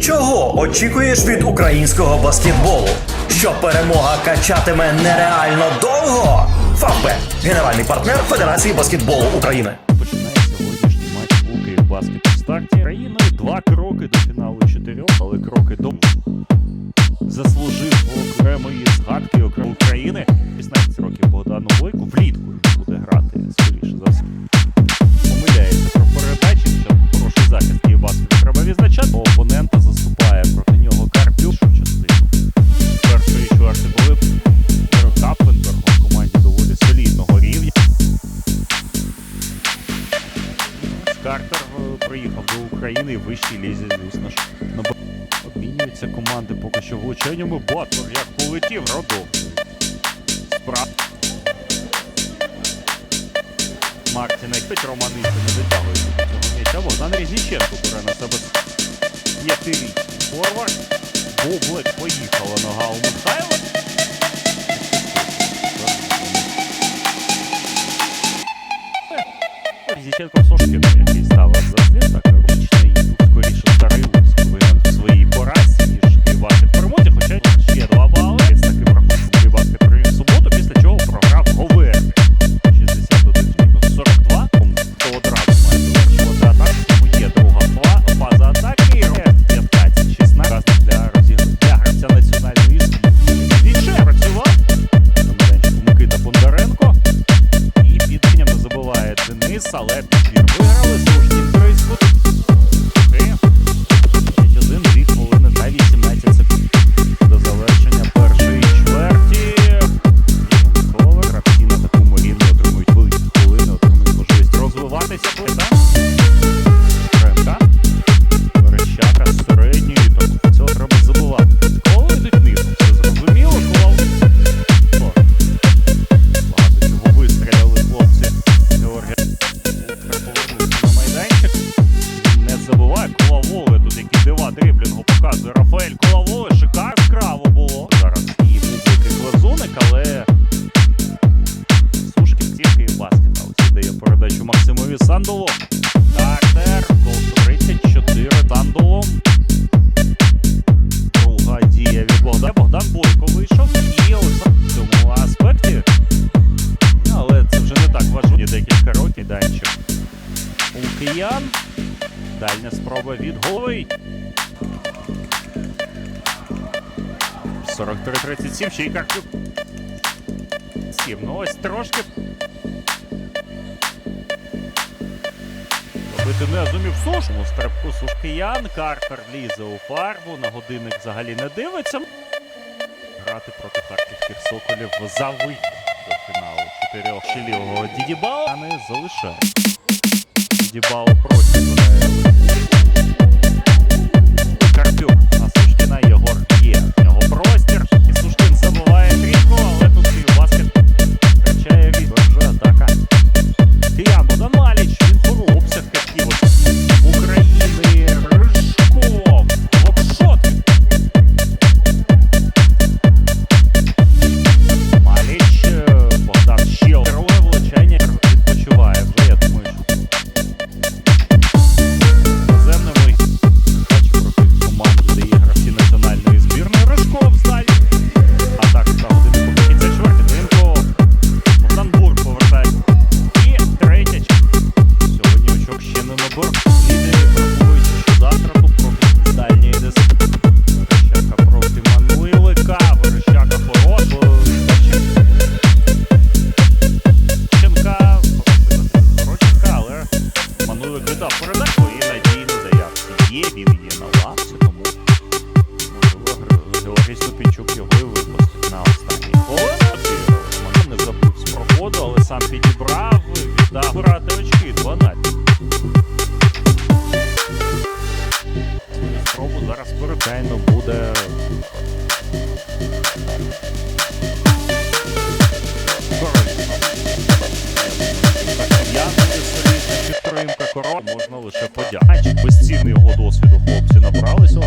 Чого очікуєш від українського баскетболу? Що перемога качатиме нереально довго? Фавбет – генеральний партнер Федерації баскетболу України. Починає сьогоднішній матч у Київбаскет у старті. Країною два кроки до фіналу чотирьох, але кроки до заслужив окремої згадки окремо Картер е, приїхав до України і в вищій лізі, звісно ж. Б- Обмінюються команди поки що влученнями. Батлер як полетів, родов. Справ. Мартін Екпеть Романиця не дотягується до цього м'яча. Богдан Різніченко бере на себе п'ятирічний форвард. Боблик поїхала нога у Михайла. Зіченко Сошкін, Колаволи. Тут які дива дриблінгу показує Рафаель Колаволи. Шикарно яскраво було. Зараз і великий глазуник, але Сушкін тільки і баскет. А ось дає передачу Максимові Сандолу. Картер, гол 34 Тандолом. Друга дія від Богдана. Богдан Бойко вийшов. І в цьому аспекті але це вже не так важливо. Декілька років данчик. У киян. Дальня спроба від голови. 43-37, ще й Карпюк. Сім. Ну ось трошки. Робити не зумів сушому стрибку сушкиян. Карпер лізе у фарбу. На годинник взагалі не дивиться. Грати проти харківських соколів за до фіналу чотирьох шилівого Дідібау. А не залишає. Дідібау проти Георгій його і випустить на останній хвилині. Роман не забув з проходу, але сам підібрав, віддав брати очки 12. Спробу зараз перекайно буде. Підтримка король можна лише подякувати. Безцінний його досвіду хлопці набралися.